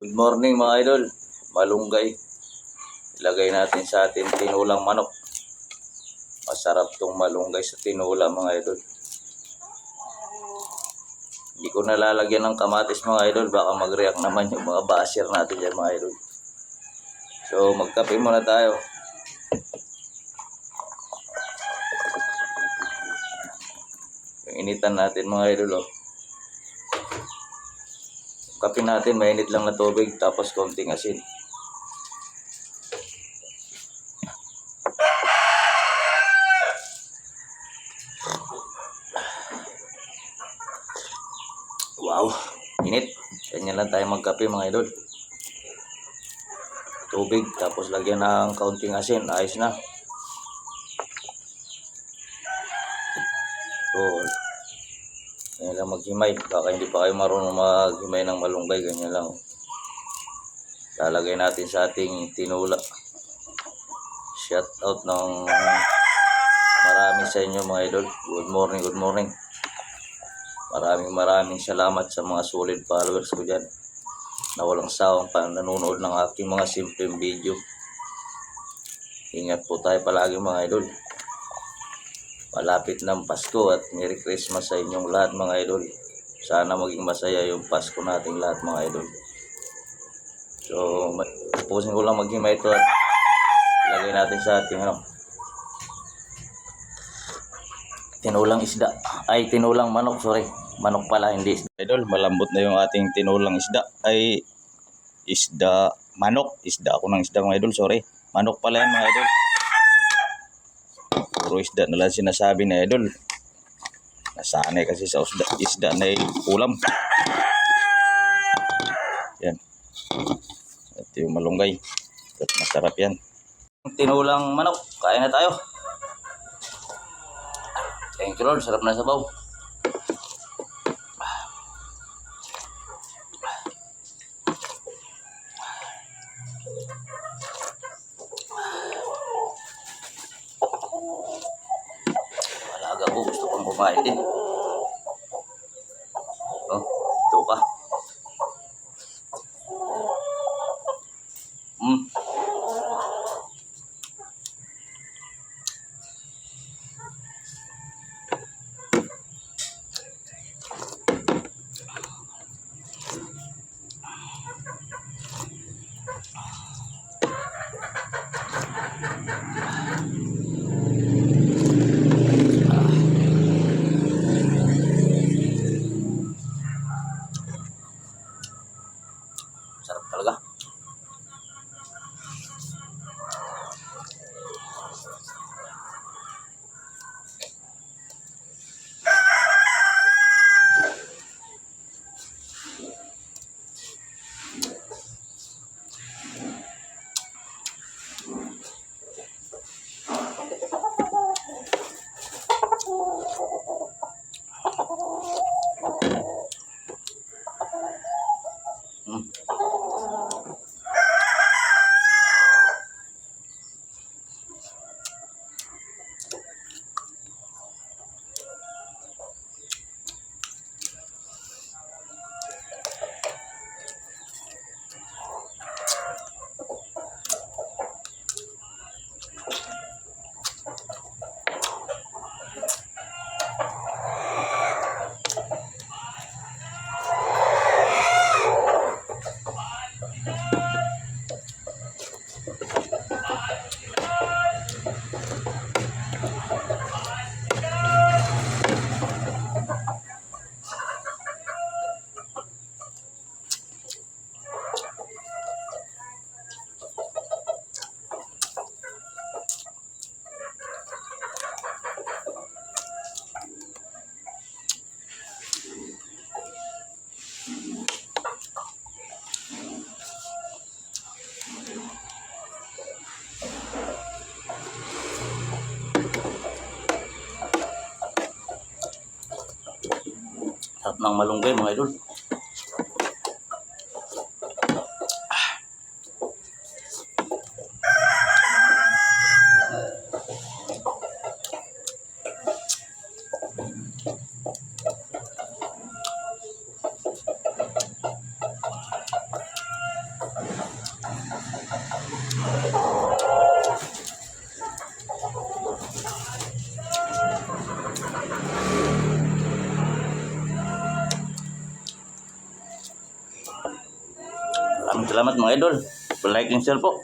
Good morning mga idol. Malunggay. Ilagay natin sa ating tinulang manok. Masarap tong malunggay sa tinula mga idol. Hindi ko nalalagyan ng kamatis mga idol. Baka mag-react naman yung mga basher natin dyan mga idol. So magkape muna tayo. Yung initan natin mga idol oh. Kape natin, mainit lang na tubig, tapos konting asin. Wow, init. Ganyan lang tayo magkape mga idol. Tubig, tapos lagyan ng kaunting asin, ayos na. So, ganyan lang maghimay. Baka hindi pa kayo marunong maghimay ng malunggay. Ganyan lang. Lalagay natin sa ating tinula. Shout out ng marami sa inyo mga idol. Good morning, good morning. Maraming maraming salamat sa mga solid followers ko dyan na walang sawang pa nanonood ng aking mga simpleng video. Ingat po tayo palagi mga idol. Malapit ng Pasko at Merry Christmas sa inyong lahat mga idol. Sana maging masaya yung Pasko nating lahat mga idol. So, tapusin ko lang maghimay ito at ilagay natin sa ating ano, tinulang isda. Ay, tinulang manok, sorry. Manok pala, hindi isda. Idol, malambot na yung ating tinulang isda. Ay, isda, manok. Isda ako ng isda mga idol, sorry. Manok pala yan mga idol. Isda na lang sinasabi na idol. Nasanay kasi sa isda, isda na ulam. Yan. Ito yung malunggay. At masarap yan. Tinulang manok. Kaya na tayo. Thank you Lord. Sarap na sabaw. Váy. 嗯。Sarap ng malunggay mga idol. Salamat mga idol. Like and share po.